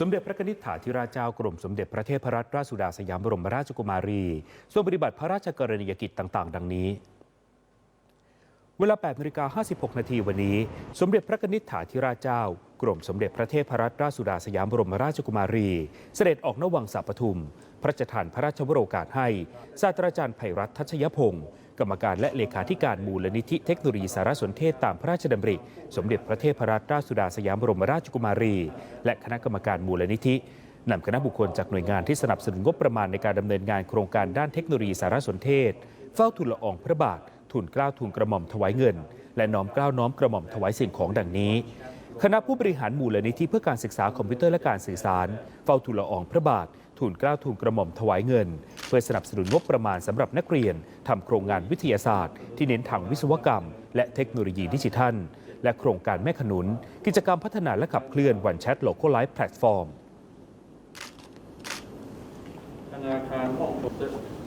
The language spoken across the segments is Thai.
สมเด็จพระนิษฐาธิราชเจ้ากรมสมเด็จพระเทพรัตนราชสุดาสยามบรมราชกุมารีทรงปฏิบัติพระราชกรณียกิจต่างๆ ดังนี้เวลา8นาฬิกา56 นาทีวันนี้ สมเด็จพระนิษฐาธิราชเจ้า กรมสมเด็จพระเทพรัตนราชสุดาสยามบรมราชกุมารี เสด็จออกนวังสาปทุม พระราชทานพระราชวโรกาสให้ ศาสตราจารย์ไพรัตน์ทัชยพงศ์ กรรมการและเลขาธิการมูลนิธิเทคโนโลยีสารสนเทศตามพระราชดำริ สมเด็จพระเทพรัตนราชสุดาสยามบรมราชกุมารี และคณะกรรมการมูลนิธินำคณะบุคคลจากหน่วยงานที่สนับสนุนงบประมาณในการดำเนินงานโครงการด้านเทคโนโลยีสารสนเทศ เฝ้าทูลละอองพระบาททูลเกล้าวทูลกระหม่อมถวายเงิน และน้อมกล้าวน้อมกระหม่อมถวายสิ่งของดังนี้ คณะผู้บริหารมูลนิธิเพื่อการศึกษาคอมพิวเตอร์และการสื่อสาร เฝ้าทูลละอองพระบาท ทูลเกล้าทูลกระหม่อมถวายเงิน เพื่อสนับสนุนงบประมาณสำหรับนักเรียนทำโครงงานวิทยาศาสตร์ ที่เน้นทางวิศวกรรม และเทคโนโลยีดิจิทัล และโครงการแม่ขนุน กิจกรรมพัฒนาและขับเคลื่อนวันแชทโลโก้ไลฟ์แพลตฟอร์มธนาคารห้องเ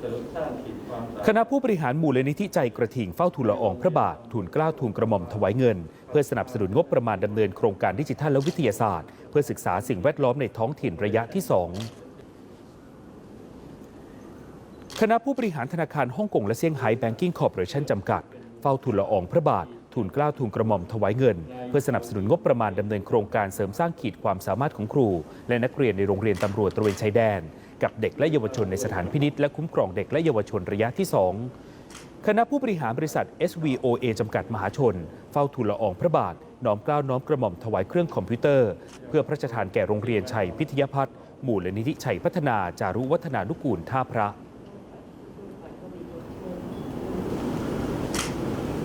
สริมสร้างขีดความสามารถคณะผู้บริหารมูลนิธิใจกระถิ่งเฝ้าทูลละอองพระบาททูลเกล้าทูลกระหม่อมถวายเงิน เพื่อสนับสนุนงบประมาณดำเนินโครงการดิจิทัลและวิทยาศาสตร์ เพื่อศึกษาสิ่งแวดล้อมในท้องถิ่นระยะที่ 2 คณะผู้บริหารธนาคารฮ่องกงและเซี่ยงไฮ้แบงกิ้งคอร์ปอเรชั่นจำกัด เฝ้าทูลละอองพระบาททูลเกล้าทูลกระหม่อมถวายเงิน เพื่อสนับสนุนงบประมาณดำเนินโครงการเสริมสร้างขีดความสามารถของครู และนักเรียนในโรงเรียนตำรวจตระเวนชายแดน กับเด็กและเยาวชนในสถานพินิษและคุ้มครองเด็กและเยาวชนระยะที่ 2 คณะผู้บริหารบริษัท SVOA จำกัดมหาชน เฝ้าทูลละอองพระบาทน้อมกล้าน้อมกระหม่อมถวายเครื่องคอมพิวเตอร์ เพื่อพระราชทานแก่โรงเรียนชัยพิทยพัฒน์มูลนิธิชัยพัฒนาจารุวัฒนานุกูลท่าพระ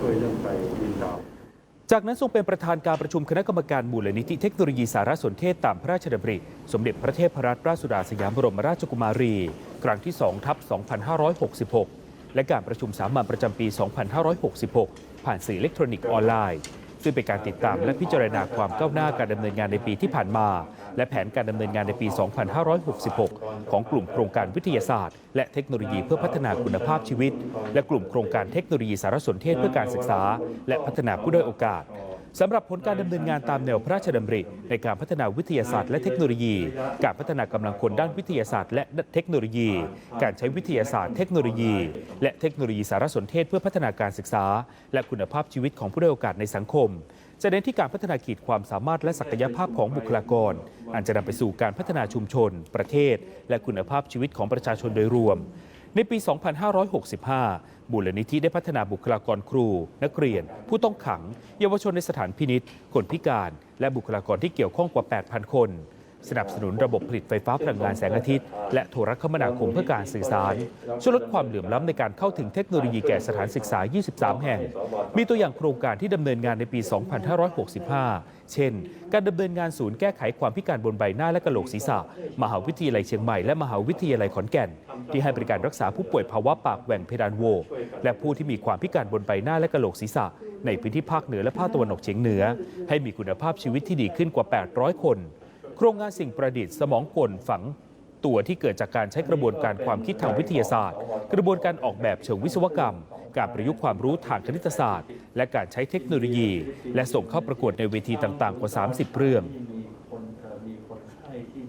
ช่วยเรื่องไปบินดาวจากนั้นทรงเป็นประธานการประชุมคณะกรรมการมูลนิธิเทคโนโลยีสารสนเทศตามพระราชดำริ สมเด็จพระเทพรัตนราชสุดาสยามบรมราชกุมารี ครั้งที่2ทับ2566 และการประชุมสามัญประจำปี 2566 ผ่านสื่ออิเล็กทรอนิกส์ออนไลน์ ซึ่งเป็นการติดตามและพิจารณาความก้าวหน้าการดำเนินงานในปีที่ผ่านมา และแผนการดำเนินงานในปี 2566 ของกลุ่มโครงการวิทยาศาสตร์ และเทคโนโลยีเพื่อพัฒนาคุณภาพชีวิต และกลุ่มโครงการเทคโนโลยีสารสนเทศเพื่อการศึกษา และพัฒนาผู้ด้อยโอกาสสำหรับผลการดำเนินงานตามแนวพระราชดำริ ในการพัฒนาวิทยาศาสตร์และเทคโนโลยี การพัฒนากำลังคนด้านวิทยาศาสตร์และเทคโนโลยี การใช้วิทยาศาสตร์เทคโนโลยี และเทคโนโลยีสารสนเทศเพื่อพัฒนาการศึกษา และคุณภาพชีวิตของผู้ด้อยโอกาสในสังคม จะเน้นที่การพัฒนาขีดความสามารถและศักยภาพของบุคลากร อันจะนำไปสู่การพัฒนาชุมชน ประเทศ และคุณภาพชีวิตของประชาชนโดยรวม ในปี 2565 มูลนิธิได้พัฒนาบุคลากรครู นักเรียน ผู้ต้องขัง เยาวชนในสถานพินิษคนพิการ และบุคลากรที่เกี่ยวข้องกว่า 8,000 คน สนับสนุนระบบผลิตไฟฟ้าพลังงานแสงอาทิตย์ และโทรคมนาคมเพื่อการสื่อสาร ช่วยลดความเหลื่อมล้ำในการเข้าถึงเทคโนโลยีแก่สถานศึกษา 23 แห่ง มีตัวอย่างโครงการที่ดำเนินงานในปี 2565 เช่น การดำเนินงานศูนย์แก้ไขความพิการบนใบหน้าและกระโหลกศีรษะ มหาวิทยาลัยเชียงใหม่และมหาวิทยาลัยขอนแก่น ที่ให้บริการรักษาผู้ป่วยภาวะปากแหว่งเพดานโว และผู้ที่มีความพิการบนใบหน้าและกระโหลกศีรษะ ในพื้นที่ภาคเหนือและภาคตะวันออกเฉียงเหนือ ให้มีคุณภาพชีวิตที่ดีขึ้นกว่า 800 คน โครงงานสิ่งประดิษฐ์สมองกลฝังตัวที่เกิดจากการใช้กระบวนการความคิดทางวิทยาศาสตร์ กระบวนการออกแบบเชิงวิศวกรรม การประยุกต์ความรู้ทางคณิตศาสตร์ และการใช้เทคโนโลยี และส่งเข้าประกวดในเวทีต่างๆ กว่า 30 เรื่องเอ่อมีคนไข้ที่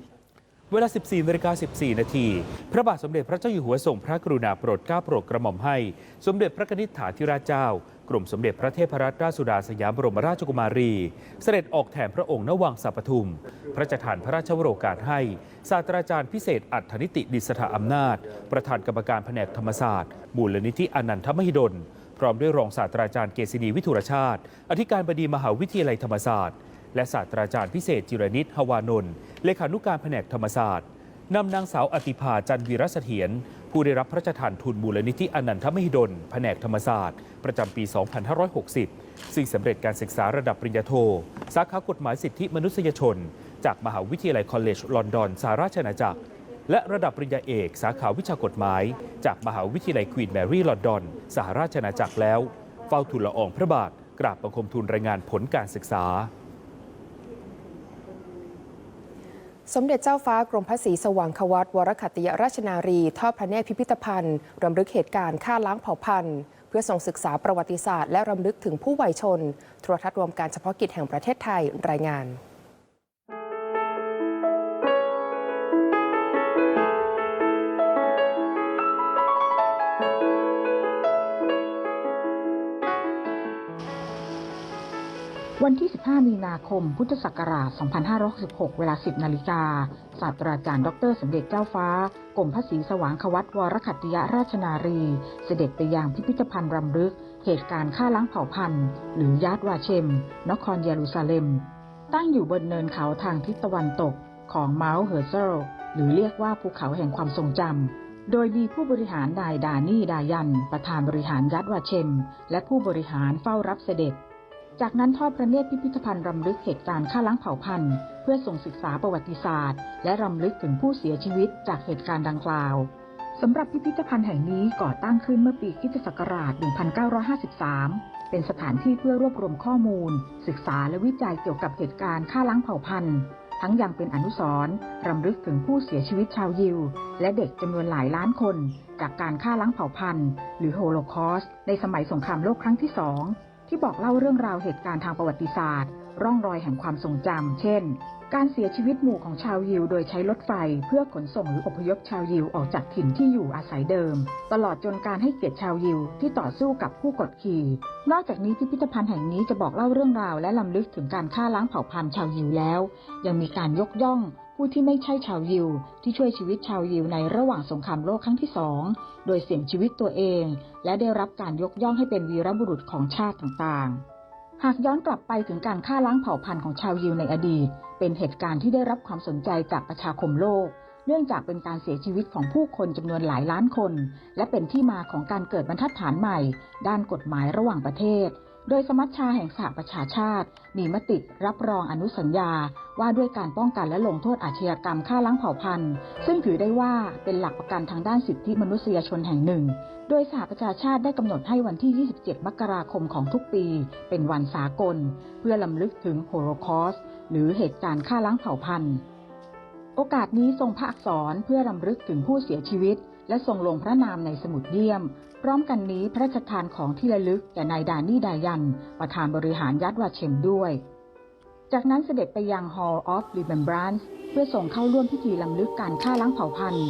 เวลา 14นาฬิกา14 นาที พระบาทสมเด็จพระเจ้าอยู่หัวทรงพระกรุณาโปรดเกล้าโปรดกระหม่อมให้ สมเด็จพระนิษฐาธิราชเจ้า กรมสมเด็จพระเทพรัตนราชสุดาสยามบรมราชกุมารี เสด็จออกแทนพระองค์ณวังสัปทุม พระราชทานพระราชวโรกาสให้ ศาสตราจารย์พิเศษอัฏฐนิติดิษฐาอำนาจ ประธานกรรมการแผนกธรรมศาสตร์มูลนิธิอนันทมหิดล พร้อมด้วยรองศาสตราจารย์เกษณีวิทุรชาติ อธิการบดีมหาวิทยาลัยธรรมศาสตร์ และศาสตราจารย์พิเศษจิรนิตฮวานนท์เลขานุการแผนกธรรมศาสตร์นำนางสาวอติภาจันวีรเสถียร ผู้ได้รับพระราชทานทุนมูลนิธิอนันทมหิดล แผนกธรรมศาสตร์ ประจำปี 2560 ซึ่งสำเร็จการศึกษาระดับปริญญาโท สาขากฎหมายสิทธิมนุษยชน จากมหาวิทยาลัยคอลเลจลอนดอนสหราชอาณาจักร และระดับปริญญาเอกสาขาวิชากฎหมาย จากมหาวิทยาลัยควีนแมรี่ลอนดอนสหราชอาณาจักรแล้ว เฝ้าทูลละอองพระบาทกราบบังคมทูลรายงานผลการศึกษา สมเด็จเจ้าฟ้ากรมพระศรีสว่างควัตวรคัตติยราชนารีทอดพระเนตรพิพิธภัณฑ์รำลึกเหตุการณ์ฆ่าล้างเผ่าพันธุ์ เพื่อส่งศึกษาประวัติศาสตร์และรำลึกถึงผู้วัยชนโทรทัศน์รวมการเฉพาะกิจแห่งประเทศไทยรายงาน วันที่ 15 มีนาคม พุทธศักราช 2566 เวลา 10 นาฬิกา ศาสตราจารย์ ดรสมเด็จเจ้าฟ้า กรมพระศรีสว่างควัตวรคัติยราชนารี เสด็จไปยังพิพิธภัณฑ์รำลึก เหตุการณ์ฆ่าล้างเผ่าพันธุ์ หรือยาดวาเชม นครเยรูซาเล็ม ตั้งอยู่บนเนินเขาทางทิศตะวันตกของเมาส์เฮอร์เซลหรือเรียกว่าภูเขาแห่งความทรงจำโดยมีผู้บริหารนายดานี่ดายัน ประธานบริหารยัดวาเชม และผู้บริหารเฝ้ารับเสด็จ จากนั้นทอดพระเนตรพิพิธภัณฑ์รำลึกเหตุการณ์ฆ่าล้างเผ่าพันธุ์ เพื่อส่งศึกษาประวัติศาสตร์ และรำลึกถึงผู้เสียชีวิตจากเหตุการณ์ดังกล่าวสำหรับพิพิธภัณฑ์แห่งนี้ก่อตั้งขึ้นเมื่อปีคิศักราช 1953 เป็นสถานที่เพื่อรวบรวมข้อมูล ศึกษาและวิจัยเกี่ยวกับเหตุการณ์ฆ่าล้างเผ่าพันธุ์ ทั้งยังเป็นอนุสรณ์รำลึกถึงผู้เสียชีวิตชาวยิว และเด็กจำนวนหลายล้านคน จากการฆ่าล้างเผ่าพันธุ์ หรือโฮโลคอสต์ในสมัยสงครามโลกครั้งที่สอง ที่บอกเล่าเรื่องราวเหตุการณ์ทางประวัติศาสตร์ ร่องรอยแห่งความทรงจำ เช่น การเสียชีวิตหมู่ของชาวยิว โดยใช้รถไฟเพื่อขนส่งหรืออพยพชาวยิวออกจากถิ่นที่อยู่อาศัยเดิม ตลอดจนการให้เกียรติชาวยิวที่ต่อสู้กับผู้กดขี่ นอกจากนี้พิพิธภัณฑ์แห่งนี้จะบอกเล่าเรื่องราวและลำลึกถึงการฆ่าล้างเผ่าพันธุ์ชาวยิวแล้ว ยังมีการยกย่อง ผู้ที่ไม่ใช่ชาวยิวที่ช่วยชีวิตชาวยิวในระหว่างสงครามโลกครั้งที่สองโดยเสี่ยงชีวิตตัวเอง และได้รับการยกย่องให้เป็นวีรบุรุษของชาติต่างๆ หากย้อนกลับไปถึงการฆ่าล้างเผ่าพันธุ์ของชาวยิวในอดีต เป็นเหตุการณ์ที่ได้รับความสนใจจากประชาคมโลก เนื่องจากเป็นการเสียชีวิตของผู้คนจำนวนหลายล้านคน และเป็นที่มาของการเกิดบรรทัดฐานใหม่ ด้านกฎหมายระหว่างประเทศ โดยสมัชชาแห่งสหประชาชาติ มีมติรับรองอนุสัญญาว่าด้วยการป้องกันและลงโทษอาชญากรรมฆ่าล้างเผ่าพันธุ์ ซึ่งถือได้ว่าเป็นหลักประกันทางด้านสิทธิมนุษยชนแห่งหนึ่ง โดยสหประชาชาติได้กำหนดให้วันที่ 27 มกราคมของทุกปี เป็นวันสากล เพื่อลำลึกถึงโฮโลคอสหรือเหตุการณ์ฆ่าล้างเผ่าพันธุ์ โอกาสนี้ทรงพระอักษรเพื่อรำลึกถึงผู้เสียชีวิต และทรงลงพระนามในสมุดเยี่ยม พร้อมกันนี้พระราชทานของที่ระลึกแก่นายดานี่ดายัน ประธานบริหารยัดวาเชมด้วย จากนั้นเสด็จไปยัง Hall of Remembrance เพื่อส่งเข้าร่วมพิธีลำลึกการฆ่าล้างเผ่าพันธุ์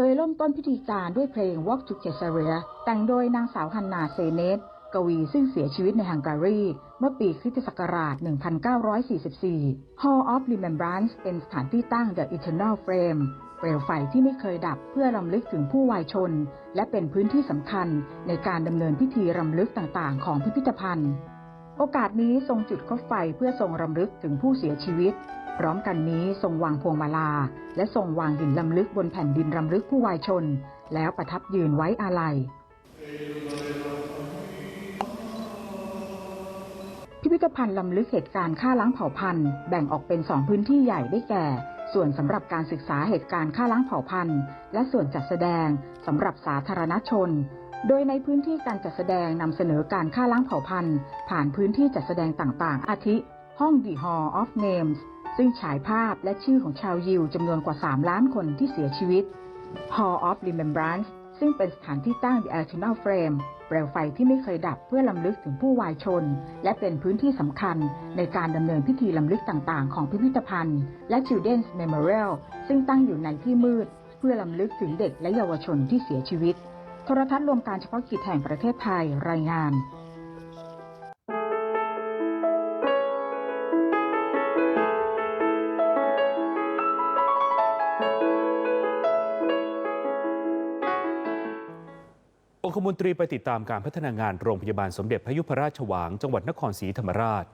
โดยเริ่มต้นพิธีการด้วยเพลง Walk to Caesarea แต่งโดยนางสาวฮันนาเซเนตกวีซึ่งเสียชีวิตในฮังการี เมื่อปีคริสตศักราช 1944 Hall of Remembrance เป็นสถานที่ตั้ง The Eternal Flame เปลวไฟที่ไม่เคยดับเพื่อรำลึกถึงผู้วายชน และเป็นพื้นที่สำคัญในการดำเนินพิธีรำลึกต่างๆ ของพิพิธภัณฑ์ โอกาสนี้ทรงจุดคบไฟเพื่อทรงรำลึกถึงผู้เสียชีวิต พร้อมกันนี้ทรงวางพวงมาลา และทรงวางหินลำลึกบนแผ่นดินรำลึกผู้วายชน แล้วประทับยืนไว้อาลัย พิพิธภัณฑ์ลำลึกเหตุการณ์ฆ่าล้างเผ่าพันธุ์แบ่งออกเป็นสองพื้นที่ใหญ่ได้แก่ ส่วนสำหรับการศึกษาเหตุการณ์ฆ่าล้างเผ่าพันธุ์ และส่วนจัดแสดงสำหรับสาธารณชนโดยในพื้นที่การจัดแสดงนำเสนอการฆ่าล้างเผ่าพันธุ์ ผ่านพื้นที่จัดแสดงต่างๆ อาทิ ห้อง The Hall of Names ซึ่งฉายภาพและชื่อของชาวยิวจำนวนกว่า 3 ล้านคนที่เสียชีวิต Hall of Remembrance ซึ่งเป็นสถานที่ตั้ง The Eternal Flame เปลวไฟที่ไม่เคยดับเพื่อลำลึกถึงผู้วายชน และเป็นพื้นที่สำคัญในการดำเนินพิธีลำลึกต่างๆ ของพิพิธภัณฑ์ และ Children's Memorial ซึ่งตั้งอยู่ในที่มืด เพื่อลำลึกถึงเด็กและเยาวชนที่เสียชีวิต โทรทัศน์รวมการเฉพาะกิจแห่งประเทศไทยรายงาน คมนตรีไปติดตามการพัฒนางานโรงพยาบาลสมเด็จพระยุพราชวาง จังหวัดนครศรีธรรมราช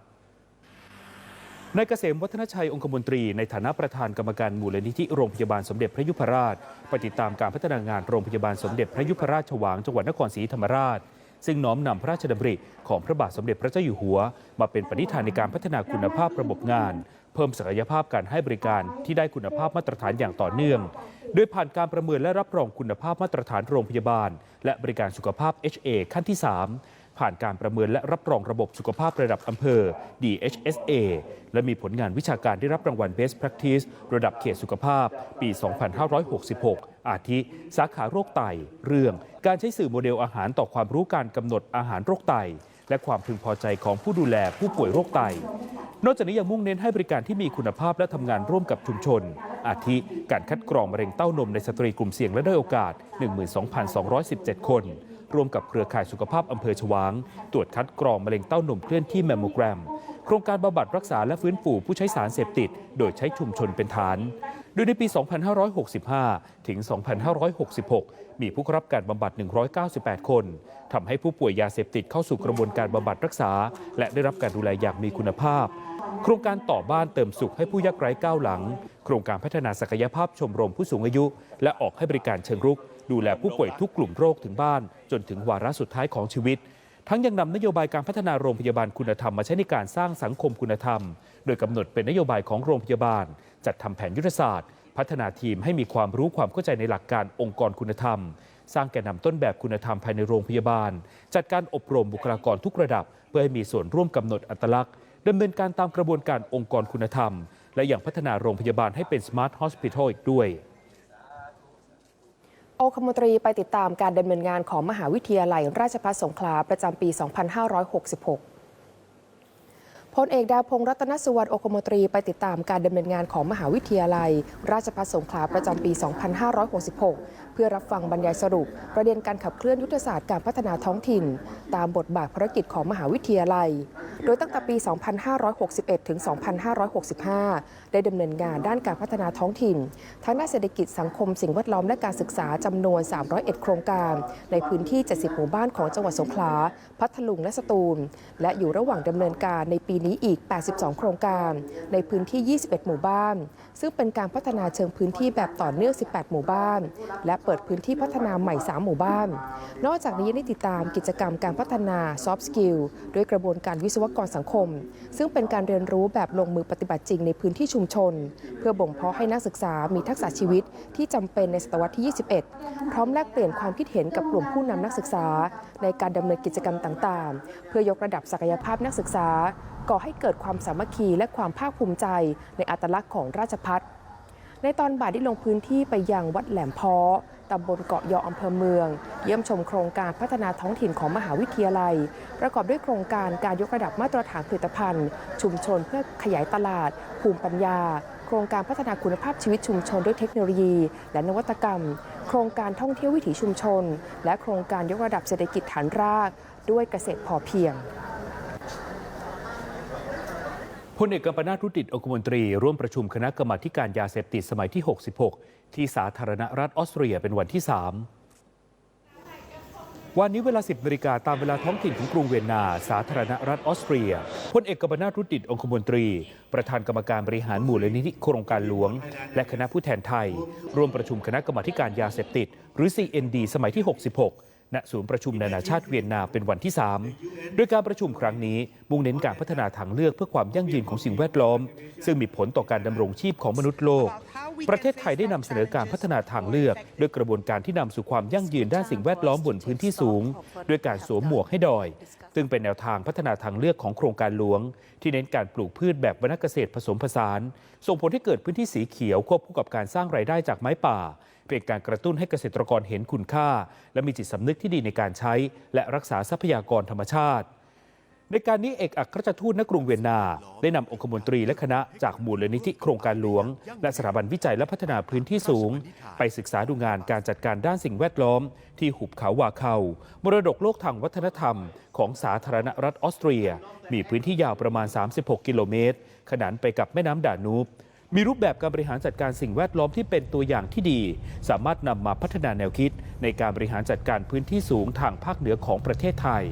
นายเกษมวัฒนชัยองคมนตรีในฐานะประธานกรรมการมูลนิธิโรงพยาบาลสมเด็จพระยุพราชไปติดตามการพัฒนางานโรงพยาบาลสมเด็จพระยุพราชวางจังหวัดนครศรีธรรมราช ซึ่งน้อมนำพระราชดำริของพระบาทสมเด็จพระเจ้าอยู่หัว มาเป็นปณิธานในการพัฒนาคุณภาพระบบงาน เพิ่มศักยภาพการให้บริการที่ได้คุณภาพมาตรฐานอย่างต่อเนื่อง โดยผ่านการประเมินและรับรองคุณภาพมาตรฐานโรงพยาบาล และบริการสุขภาพ HA ขั้นที่ 3 ผ่านการประเมินและรับรองระบบสุขภาพระดับอำเภอ DHSA และมีผลงานวิชาการได้รับรางวัล Best Practice ระดับเขตสุขภาพ ปี 2566 อาทิ สาขาโรคไต เรื่อง การใช้สื่อโมเดลอาหารต่อความรู้การกำหนดอาหารโรคไต และความพึงพอใจของผู้ดูแลผู้ป่วยโรคไต นอกจากนี้ยังมุ่งเน้นให้บริการที่มีคุณภาพและทำงานร่วมกับชุมชน อาทิ การคัดกรองมะเร็งเต้านมในสตรีกลุ่มเสี่ยงและด้อยโอกาส 12,217 คน ร่วมกับเครือข่ายสุขภาพอำเภอฉวาง ตรวจคัดกรองมะเร็งเต้านมเคลื่อนที่แมมโมแกรม โครงการบำบัดรักษาและฟื้นฟูผู้ใช้สารเสพติด โดยใช้ชุมชนเป็นฐาน โดยในปี 2565 ถึง 2566 มีผู้รับการบำบัด 198 คนทำให้ผู้ป่วยยาเสพติดเข้าสู่กระบวนการบำบัดรักษา และได้รับการดูแลอย่างมีคุณภาพ โครงการต่อบ้านเติมสุขให้ผู้ยากไร้ก้าวหลัง โครงการพัฒนาศักยภาพชมรมผู้สูงอายุ และออกให้บริการเชิงรุก ดูแลผู้ป่วยทุกกลุ่มโรคถึงบ้าน จนถึงวาระสุดท้ายของชีวิต ทั้งยังนำนโยบายการพัฒนาโรงพยาบาลคุณธรรมมาใช้ในการสร้างสังคมคุณธรรม โดยกำหนดเป็นนโยบายของโรงพยาบาล จัดทำแผนยุทธศาสตร์ พัฒนาทีมให้มีความรู้ความเข้าใจในหลักการองค์กรคุณธรรม สร้างแก่นำต้นแบบคุณธรรมภายในโรงพยาบาล จัดการอบรมบุคลากรทุกระดับ เพื่อให้มีส่วนร่วมกำหนดอัตลักษณ์ดำเนินการตามกระบวนการองค์กรคุณธรรม และยังพัฒนาโรงพยาบาลให้เป็น Smart Hospital อีกด้วย องคมนตรีไปติดตามการดำเนินงานของมหาวิทยาลัย ราชภัฏสงขลาประจำปี 2566พลเอกดาวพงษ์รัตนสุวรรณอคมนตรีไปติดตามการดำเนินงานของมหาวิทยาลัย ราชภัฏสงขลาประจำปี 2566 เพื่อรับฟังบรรยายสรุป ประเด็นการขับเคลื่อนยุทธศาสตร์การพัฒนาท้องถิ่น ตามบทบาทภารกิจของมหาวิทยาลัย โดยตั้งแต่ปี 2561 ถึง 2565 ได้ดำเนินงานด้านการพัฒนาท้องถิ่น ทั้งด้านเศรษฐกิจสังคมสิ่งแวดล้อมและการศึกษาจำนวน 301 โครงการ ในพื้นที่ 70 หมู่บ้านของจังหวัดสงขลา พัทลุงและสตูล และอยู่ระหว่างดำเนินการในปีนี้อีก 82 โครงการ ในพื้นที่ 21 หมู่บ้านซึ่งเป็นการพัฒนาเชิงพื้นที่แบบต่อเนื่อง 18 หมู่บ้าน และเปิดพื้นที่พัฒนาใหม่ 3 หมู่บ้าน นอกจากนี้ยังได้ติดตามกิจกรรมการพัฒนา soft skill ด้วยกระบวนการวิศวกรสังคม ซึ่งเป็นการเรียนรู้แบบลงมือปฏิบัติจริงในพื้นที่ชุมชน เพื่อบ่มเพาะให้นักศึกษามีทักษะชีวิตที่จำเป็นในศตวรรษที่ 21 พร้อมแลกเปลี่ยนความคิดเห็นกับกลุ่มผู้นำนักศึกษา ในการดำเนินกิจกรรมต่างๆ เพื่อยกระดับศักยภาพนักศึกษา ก่อให้เกิดความสามัคคีและความภาคภูมิใจในอัตลักษณ์ของราชพัฒในตอนบ่ายได้ลงพื้นที่ไปยังวัดแหลมเพาะตำบลเกาะยออำเภอเมือง เยี่ยมชมโครงการพัฒนาท้องถิ่นของมหาวิทยาลัย ประกอบด้วยโครงการการยกระดับมาตรฐานผลิตภัณฑ์ ชุมชนเพื่อขยายตลาด ภูมิปัญญา โครงการพัฒนาคุณภาพชีวิตชุมชนด้วยเทคโนโลยี และนวัตกรรม โครงการท่องเที่ยววิถีชุมชน และโครงการยกระดับเศรษฐกิจฐานราก ด้วยเกษตรพอเพียง พลเอกกัมปนาตรุดิตองคมนตรี ร่วมประชุมคณะกรรมาการยาเสพติดสมัยที่ 66 ที่สาธารณรัฐออสเตรียเป็นวันที่ 3 วันนี้เวลา 10นาฬิกาตามเวลาท้องถิ่นของกรุงเวียนนา สาธารณรัฐออสเตรียพลเอกกัมปนาตรุดิตองคมนตรี ประธานกรรมการบริหารหมู่เลนิธิโครงการหลวง และคณะผู้แทนไทย ร่วมประชุมคณะกรรมาการยาเสพติด หรือ CND สมัยที่ 66 ณศูนย์ประชุมนานาชาติเวียนนาเป็นวันที่ 3 โดยการประชุมครั้งนี้มุ่งเน้นการพัฒนาทางเลือกเพื่อความยั่งยืนของสิ่งแวดล้อม ซึ่งมีผลต่อการดำรงชีพของมนุษย์โลก ประเทศไทยได้นำเสนอการพัฒนาทางเลือก ด้วยกระบวนการที่นำสู่ความยั่งยืนด้านสิ่งแวดล้อมบนพื้นที่สูง ด้วยการสวมหมวกให้ดอย ซึ่งเป็นแนวทางพัฒนาทางเลือกของโครงการหลวง ที่เน้นการปลูกพืชแบบวรรณเกษตรผสมผสาน ส่งผลให้เกิดพื้นที่สีเขียวควบคู่กับการสร้างรายได้จากไม้ป่า เป็นการกระตุ้นให้เกษตรกรเห็นคุณค่า และมีจิตสำนึกที่ดีในการใช้ และรักษาทรัพยากรธรรมชาติ ในการนี้เอกอัครราชทูตณกรุงเวียนนา ได้นำองคมนตรีและคณะจากมูลนิธิโครงการหลวง และสถาบันวิจัยและพัฒนาพื้นที่สูง ไปศึกษาดูงานการจัดการด้านสิ่งแวดล้อม ที่หุบเขาวาเคามรดกโลกทางวัฒนธรรม ของสาธารณรัฐออสเตรีย มีพื้นที่ยาวประมาณ 36 กิโลเมตร ขนานไปกับแม่น้ำดานูบ มีรูปแบบการบริหารจัดการสิ่งแวดล้อมที่เป็นตัวอย่างที่ดี สามารถนำมาพัฒนาแนวคิด ในการบริหารจัดการพื้นที่สูงทางภาคเหนือของประเทศไทย